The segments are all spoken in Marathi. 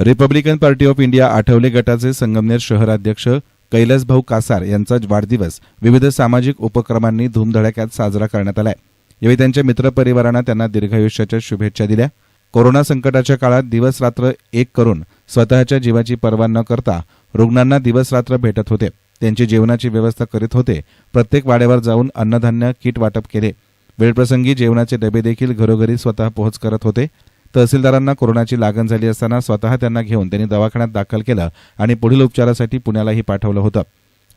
Republican Party of India Athawale गटाचे संगमनेर शहराध्यक्ष कैलासभाऊ कासार यांचा वाढदिवस विविध सामाजिक उपक्रमांनी धूमधडाक्यात साजरा करण्यात आलाय. यावेळी त्यांच्या मित्रपरिवारांना त्यांना दीर्घायुष्याच्या शुभेच्छा दिल्या. कोरोना संकटाच्या काळात दिवस रात्र एक करून स्वतःच्या जीवाची पर्वा न करता रुग्णांना दिवस रात्र भेटत होते. त्यांची जेवणाची व्यवस्था करीत होते. प्रत्येक वाड्यावर जाऊन अन्नधान्य किट वाटप केले. वेळप्रसंगी जेवणाचे डबे देखील घरोघरी स्वतः पोहोच करत होते. तहसीलदारांना कोरोनाची लागण झाली असताना स्वतः त्यांना घेऊन त्यांनी दवाखान्यात दाखल केलं आणि पुढील उपचारासाठी पुण्यालाही पाठवलं होतं.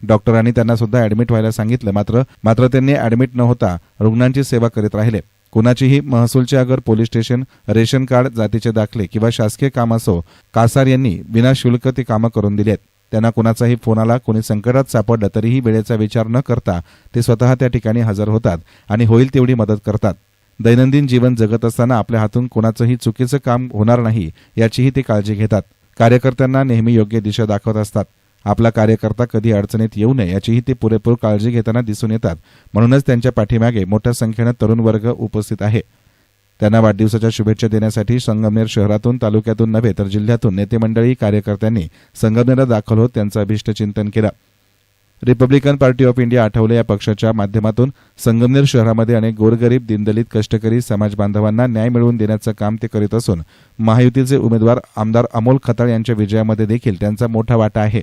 डॉक्टरांनी त्यांना सुद्धा ऍडमिट व्हायला सांगितलं मात्र मात्र त्यांनी ऍडमिट न होता रुग्णांची सेवा करीत राहिले. कुणाचीही महसूलचे अगर पोलीस स्टेशन रेशन कार्ड जातीचे दाखले किंवा शासकीय काम असो कासार यांनी विनाशुल्क ती कामं करून दिली आहेत. त्यांना कुणाचाही फोन आला कोणी संकटात सापडलं तरीही वेळेचा विचार न करता ते स्वतः त्या ठिकाणी हजर होतात आणि होईल तेवढी मदत करतात. दैनंदिन जीवन जगत असताना आपल्या हातून कोणाचंही चुकीचं काम होणार नाही याचीही ते काळजी घेतात. कार्यकर्त्यांना नेहमी योग्य दिशा दाखवत असतात. आपला कार्यकर्ता कधी अडचणीत येऊ नये याचीही ते पुरेपूर काळजी घेताना दिसून येतात. म्हणूनच त्यांच्या पाठीमागे मोठ्या संख्येनं तरुण वर्ग उपस्थित आहे. त्यांना वाढदिवसाच्या शुभेच्छा देण्यासाठी संगमनेर शहरातून तालुक्यातून नव्हे तर जिल्ह्यातून नेते मंडळी कार्यकर्त्यांनी संगमनेरला दाखल होत त्यांचं अभिष्टचिंतन केलं. Republican Party of India Athawale या पक्षाच्या माध्यमातून. संगमनेर शहरामध्ये अनेक गोरगरीब दिनदलित कष्टकरी समाज बांधवांना न्याय मिळवून देण्याचं काम ते करीत असून महायुतीचे उमेदवार आमदार अमोल खताळ यांच्या विजयामध्ये देखील त्यांचा मोठा वाटा आहे.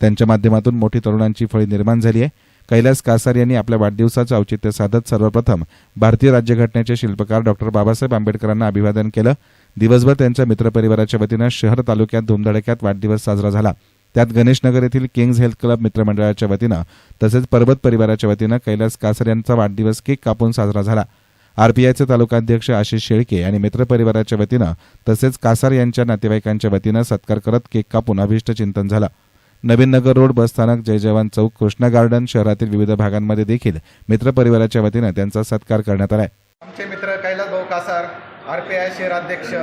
त्यांच्या माध्यमातून मोठी तरुणांची फळी निर्माण झाली आहे. कैलास कासार यांनी आपल्या वाढदिवसाचं औचित्य साधत सर्वप्रथम भारतीय राज्यघटनेचे शिल्पकार डॉक्टर बाबासाहेब आंबेडकरांना अभिवादन केलं. दिवसभर त्यांच्या मित्रपरिवाराच्या वतीनं शहर तालुक्यात धुमधडक्यात वाढदिवस साजरा झाला. त्यात गणेशनगर येथील किंग्ज हेल्थ क्लब मित्रमंडळाच्या वतीनं तसेच पर्वत परिवाराच्या वतीनं कैलास कासर यांचा वाढदिवस केक कापून साजरा झाला. आरपीआयचे तालुकाध्यक्ष आशिष शेळके आणि मित्रपरिवाराच्या वतीनं तसेच कासार यांच्या नातेवाईकांच्या वतीनं सत्कार करत केक कापून अभिष्ट चिंतन झालं. नवीन नगर रोड बसस्थानक जय जवान चौक कृष्णा गार्डन शहरातील विविध भागांमध्ये देखील मित्रपरिवाराच्या वतीनं त्यांचा सत्कार करण्यात आला आमचे मित्र कैलास भाऊ कासार आरपीआय शहराध्यक्ष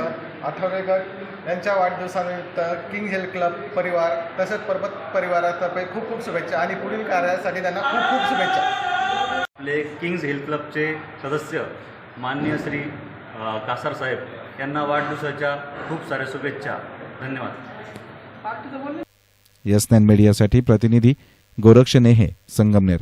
आठवले गट यांच्या वाढदिवसानिमित्त किंग हिल क्लब परिवार तसेच पर्वत परिवारातर्फे खूप खूप शुभेच्छा आणि पुढील कार्यासाठी त्यांना खूप खूप शुभेच्छा. आपले किंग्ज हिल क्लबचे सदस्य माननीय श्री कासार साहेब यांना वाढदिवसाच्या खूप साऱ्या शुभेच्छा. धन्यवाद. यस नाईन मीडियासाठी प्रतिनिधी गोरक्ष नेहे संगमनेर.